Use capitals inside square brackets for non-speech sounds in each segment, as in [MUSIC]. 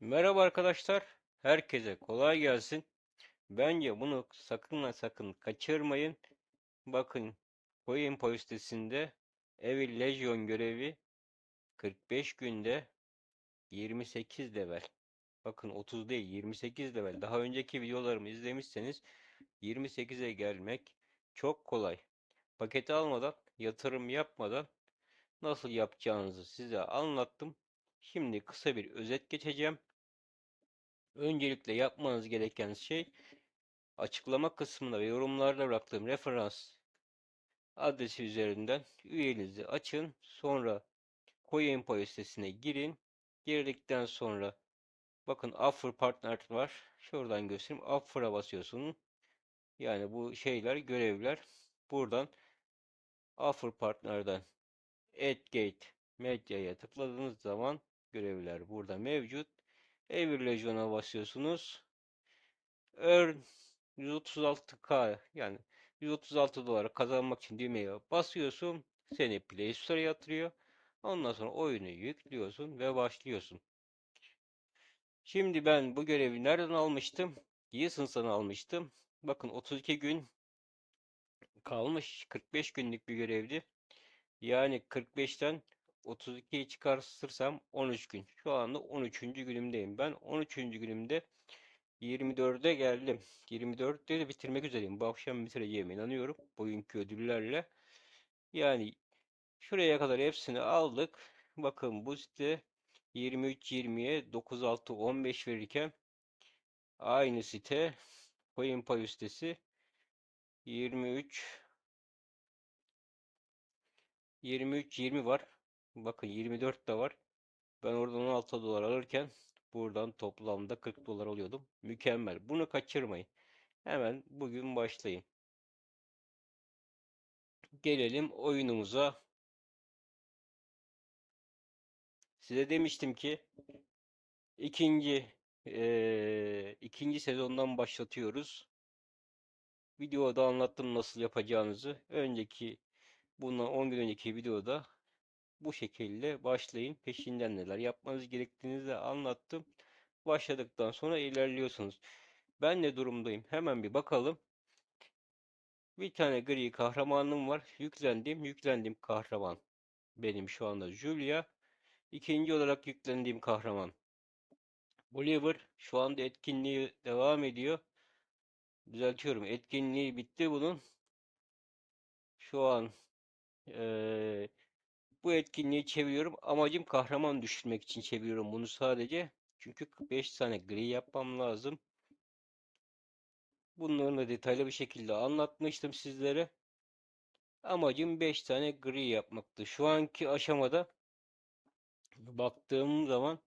Merhaba arkadaşlar. Herkese kolay gelsin. Bence bunu sakın sakın kaçırmayın. Bakın Coin Post sitesinde Evil Legion görevi 45 günde 28 level. Bakın 30 değil 28 level. Daha önceki videolarımı izlemişseniz 28'e gelmek çok kolay. Paketi almadan, yatırım yapmadan nasıl yapacağınızı size anlattım. Şimdi kısa bir özet geçeceğim. Öncelikle yapmanız gereken şey açıklama kısmında ve yorumlarda bıraktığım referans adresi üzerinden üyeliğinizi açın. Sonra CoinPoint sitesine girin. Girdikten sonra bakın Offer Partner var. Şuradan göstereyim. Offer'a basıyorsunuz. Yani bu şeyler, görevler. Buradan Offer Partner'dan AdGate Medya'ya tıkladığınız zaman görevler burada mevcut. Evir Legion'a basıyorsunuz. Earn 136k yani 136 dolar kazanmak için düğmeye basıyorsun. Seni Play Store'a yatırıyor. Ondan sonra oyunu yüklüyorsun ve başlıyorsun. Şimdi ben bu görevi nereden almıştım? Yesens'tan almıştım. Bakın 32 gün kalmış. 45 günlük bir görevdi. Yani 45'ten 32'yi çıkartırsam 13 gün. Şu anda 13. günümdeyim. Ben 13. günümde 24'e geldim. 24'te de bitirmek üzereyim. Bu akşam bitireceğime inanıyorum. Bugünkü ödüllerle. Yani şuraya kadar hepsini aldık. Bakın bu site 23-20'ye 9-6-15 verirken aynı site CoinPay sitesi 23 23-20 var. Bakın 24 de var. Ben oradan 16 dolar alırken buradan toplamda 40 dolar alıyordum. Mükemmel. Bunu kaçırmayın. Hemen bugün başlayın. Gelelim oyunumuza. Size demiştim ki ikinci eee, ikinci sezondan başlatıyoruz. Videoda anlattım nasıl yapacağınızı. Önceki bundan 10 gün önceki videoda bu şekilde başlayın. Peşinden neler yapmanız gerektiğini de anlattım. Başladıktan sonra ilerliyorsunuz. Ben ne durumdayım? Hemen bir bakalım. Bir tane gri kahramanım var. Yüklendim. Yüklendim kahraman. Benim şu anda Julia. İkinci olarak yüklendiğim kahraman. Oliver. Şu anda etkinliği devam ediyor. Düzeltiyorum. Etkinliği bitti bunun. Şu an eee, bu etkinliği çeviriyorum. Amacım kahraman düşürmek için çeviriyorum bunu sadece. Çünkü 5 tane gri yapmam lazım. Bunları da detaylı bir şekilde anlatmıştım sizlere. Amacım 5 tane gri yapmaktı. Şu anki aşamada baktığım zaman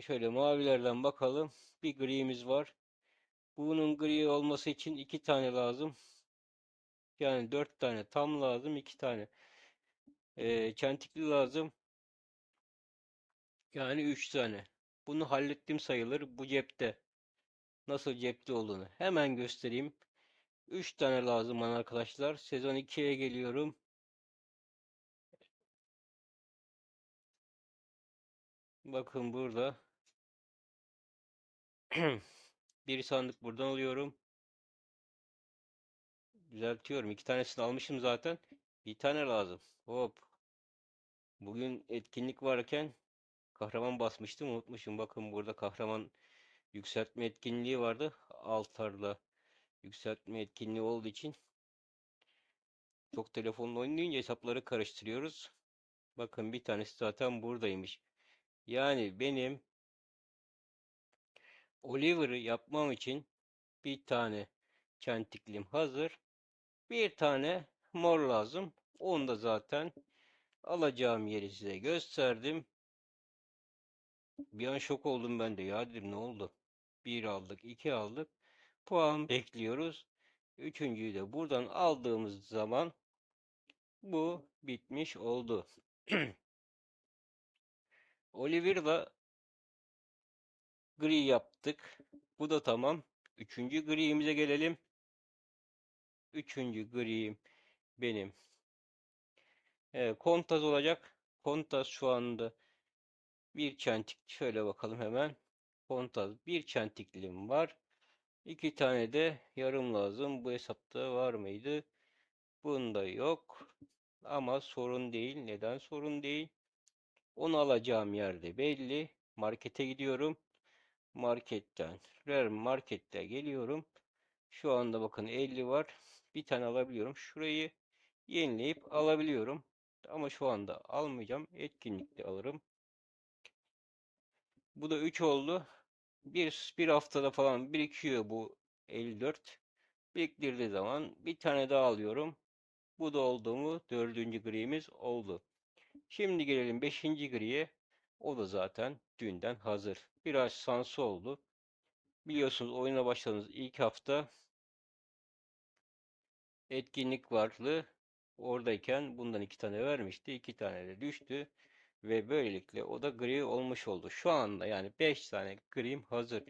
şöyle mavilerden bakalım. Bir gri'miz var. Bunun gri olması için 2 tane lazım. Yani 4 tane tam lazım. 2 tane e, çentikli lazım. Yani 3 tane. Bunu hallettim sayılır. Bu cepte. Nasıl cepte olduğunu hemen göstereyim. 3 tane lazım bana arkadaşlar. Sezon 2'ye geliyorum. Bakın burada. [CLEARS THROAT] Bir sandık buradan alıyorum. Düzeltiyorum. İki tanesini almışım zaten. Bir tane lazım. Hop. Bugün etkinlik varken kahraman basmıştım. Unutmuşum. Bakın burada kahraman yükseltme etkinliği vardı. Altarla yükseltme etkinliği olduğu için çok telefonla oynayınca hesapları karıştırıyoruz. Bakın bir tanesi zaten buradaymış. Yani benim Oliver'ı yapmam için bir tane çentiklim hazır. Bir tane mor lazım. Onu da zaten alacağım yeri size gösterdim. Bir an şok oldum ben de. Ya dedim ne oldu? Bir aldık, iki aldık. Puan bekliyoruz. Üçüncüyü de buradan aldığımız zaman bu bitmiş oldu. [CLEARS THROAT] Oliver'la gri yaptık. Bu da tamam. Üçüncü gri'imize gelelim. Üçüncü gri'im benim. Evet, Kontaz olacak. Kontaz şu anda Bir çentik şöyle bakalım hemen. Kontaz bir çentiklim var. İki tane de yarım lazım. Bu hesapta var mıydı? Bunda yok. Ama sorun değil. Neden sorun değil? Onu alacağım yerde belli. Markete gidiyorum. Marketten. Markette geliyorum. Şu anda bakın 50 var. Bir tane alabiliyorum. Şurayı yenileyip alabiliyorum. Ama şu anda almayacağım. Etkinlikte alırım. Bu da 3 oldu. Bir, bir haftada falan birikiyor bu 54. Biriktirdiği zaman bir tane daha alıyorum. Bu da oldu mu? Dördüncü gri'miz oldu. Şimdi gelelim beşinci griye. O da zaten dünden hazır. Biraz sansı oldu. Biliyorsunuz oyuna başladığınız ilk hafta etkinlik vardı. Oradayken bundan iki tane vermişti. iki tane de düştü. Ve böylelikle o da gri olmuş oldu. Şu anda yani 5 tane grim hazır.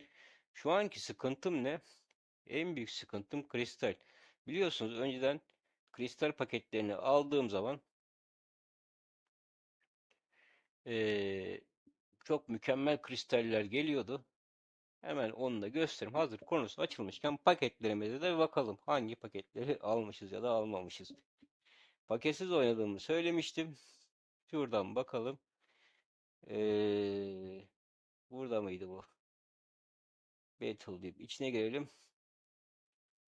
Şu anki sıkıntım ne? En büyük sıkıntım kristal. Biliyorsunuz önceden kristal paketlerini aldığım zaman ee, çok mükemmel kristaller geliyordu. Hemen onu da göstereyim. Hazır konusu açılmışken paketlerimize de bakalım. Hangi paketleri almışız ya da almamışız. Paketsiz oynadığımı söylemiştim. Şuradan bakalım. Ee, burada mıydı bu? Battle deyip içine girelim.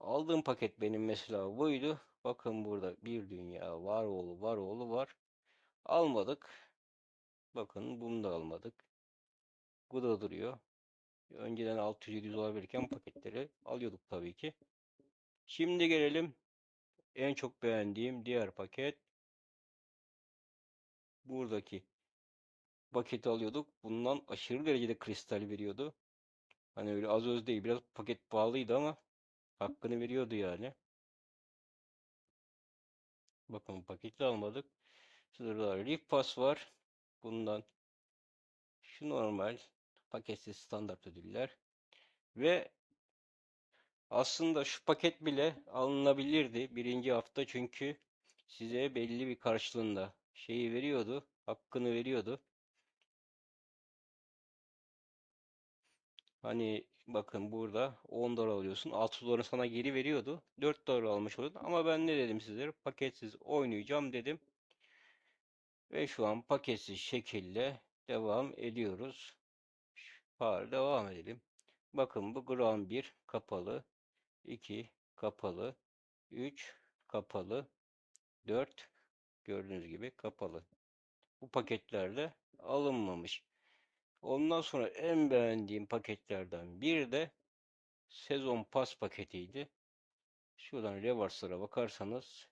Aldığım paket benim mesela buydu. Bakın burada bir dünya var oğlu var oğlu var. Almadık. Bakın bunu da almadık. Bu da duruyor. Önceden 600-700 dolar verirken paketleri alıyorduk tabii ki. Şimdi gelelim en çok beğendiğim diğer paket. Buradaki paketi alıyorduk. Bundan aşırı derecede kristal veriyordu. Hani öyle az öz değil. Biraz paket pahalıydı ama hakkını veriyordu yani. Bakın paketi almadık. Sırada Leaf Pass var. Bundan şu normal paketsiz standart ödüller. Ve aslında şu paket bile alınabilirdi birinci hafta çünkü size belli bir karşılığında şeyi veriyordu, hakkını veriyordu. Hani bakın burada 10 dolar alıyorsun. 6 doları sana geri veriyordu. 4 dolar almış oluyordun. Ama ben ne dedim sizlere? Paketsiz oynayacağım dedim. Ve şu an paketsiz şekilde devam ediyoruz. Fare devam edelim. Bakın bu Ground 1 kapalı. 2 kapalı. 3 kapalı. 4 gördüğünüz gibi kapalı. Bu paketlerde alınmamış. Ondan sonra en beğendiğim paketlerden bir de sezon pas paketiydi. Şuradan reverse'lara bakarsanız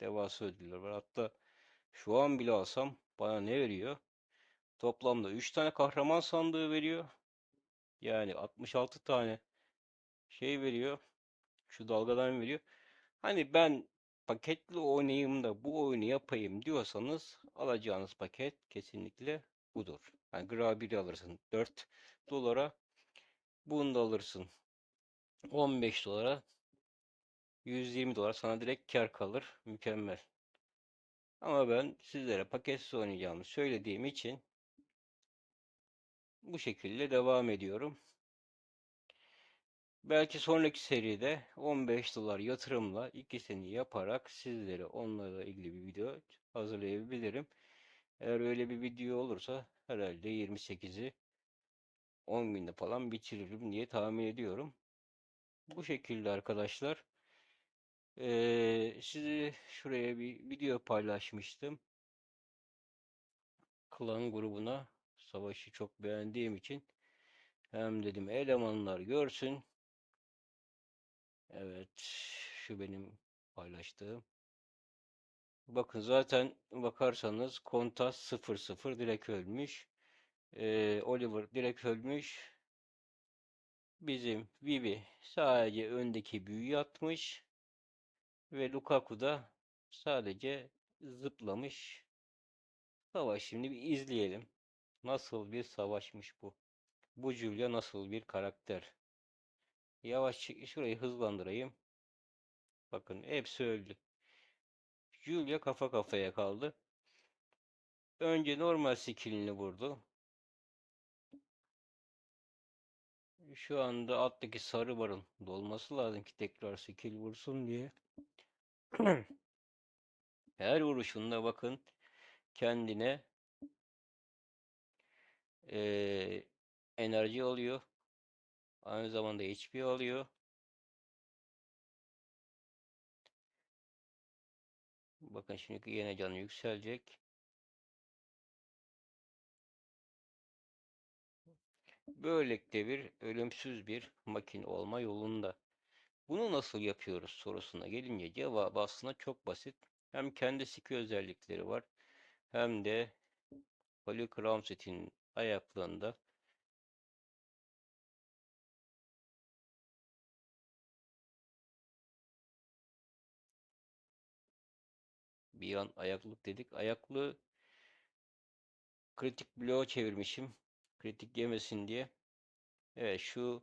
devasa ödüller var. Hatta şu an bile alsam bana ne veriyor? Toplamda 3 tane kahraman sandığı veriyor. Yani 66 tane şey veriyor. Şu dalgadan veriyor. Hani ben paketli oynayayım da bu oyunu yapayım diyorsanız alacağınız paket kesinlikle budur. Yani Gra 1'i alırsın 4 dolara. Bunu da alırsın 15 dolara. 120 dolar sana direkt kar kalır. Mükemmel. Ama ben sizlere paketsiz oynayacağımı söylediğim için bu şekilde devam ediyorum. Belki sonraki seride 15 dolar yatırımla ikisini yaparak sizlere onlarla ilgili bir video hazırlayabilirim. Eğer öyle bir video olursa herhalde 28'i 10 günde falan bitiririm diye tahmin ediyorum. Bu şekilde arkadaşlar. Ee, sizi şuraya bir video paylaşmıştım. Klan grubuna savaşı çok beğendiğim için hem dedim elemanlar görsün. Evet, şu benim paylaştığım. Bakın zaten bakarsanız Kontas 0-0 direkt ölmüş. Ee, Oliver direkt ölmüş. Bizim Vivi sadece öndeki büyüyü atmış. Ve Lukaku da sadece zıplamış. Savaş şimdi bir izleyelim. Nasıl bir savaşmış bu. Bu Julia nasıl bir karakter. Yavaş şurayı hızlandırayım. Bakın hepsi öldü. Julia kafa kafaya kaldı. Önce normal skillini vurdu. Şu anda alttaki sarı barın dolması lazım ki tekrar skill vursun diye. [CLEARS THROAT] Her vuruşunda bakın kendine e, enerji alıyor. Aynı zamanda HP alıyor. Bakın şimdi yine canı yükselecek. Böylelikle bir ölümsüz bir makine olma yolunda. Bunu nasıl yapıyoruz sorusuna gelince cevabı aslında çok basit. Hem kendi skill özellikleri var hem de Holy Crown setinin ayaklığında bir an ayaklık dedik. Ayaklığı kritik bloğa çevirmişim. Kritik yemesin diye. Evet şu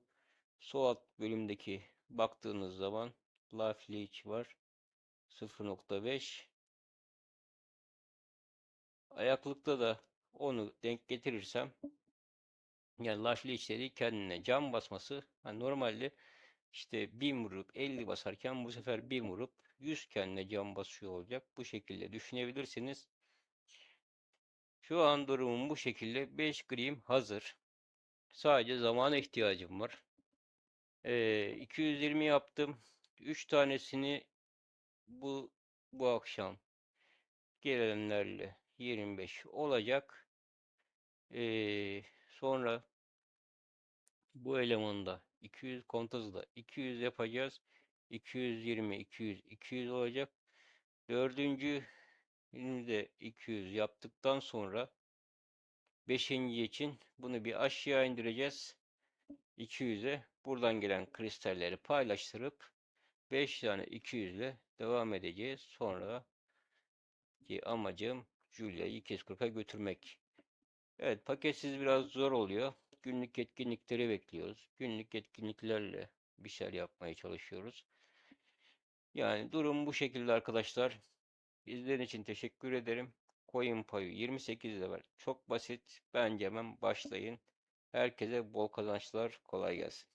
sol alt bölümdeki baktığınız zaman life leech var. 0.5 Ayaklıkta da onu denk getirirsem yani life leech dediği kendine cam basması hani normalde işte 1000 vurup 50 basarken bu sefer 1000 vurup 100 kendine cam basıyor olacak. Bu şekilde düşünebilirsiniz. Şu an durumum bu şekilde. 5 grim hazır. Sadece zamana ihtiyacım var. Ee, 220 yaptım. 3 tanesini bu bu akşam gelenlerle 25 olacak. Ee, sonra bu elemanda 200 kontazı 200 yapacağız. 220, 200, 200 olacak. Dördüncü de 200 yaptıktan sonra beşinci için bunu bir aşağı indireceğiz. 200'e buradan gelen kristalleri paylaştırıp 5 tane 200 ile devam edeceğiz. Sonra ki amacım Julia'yı 240'a götürmek. Evet paketsiz biraz zor oluyor. Günlük etkinlikleri bekliyoruz. Günlük etkinliklerle bir şeyler yapmaya çalışıyoruz. Yani durum bu şekilde arkadaşlar. İzlediğiniz için teşekkür ederim. Coin payı 28 var. Çok basit. Bence hemen başlayın. Herkese bol kazançlar. Kolay gelsin.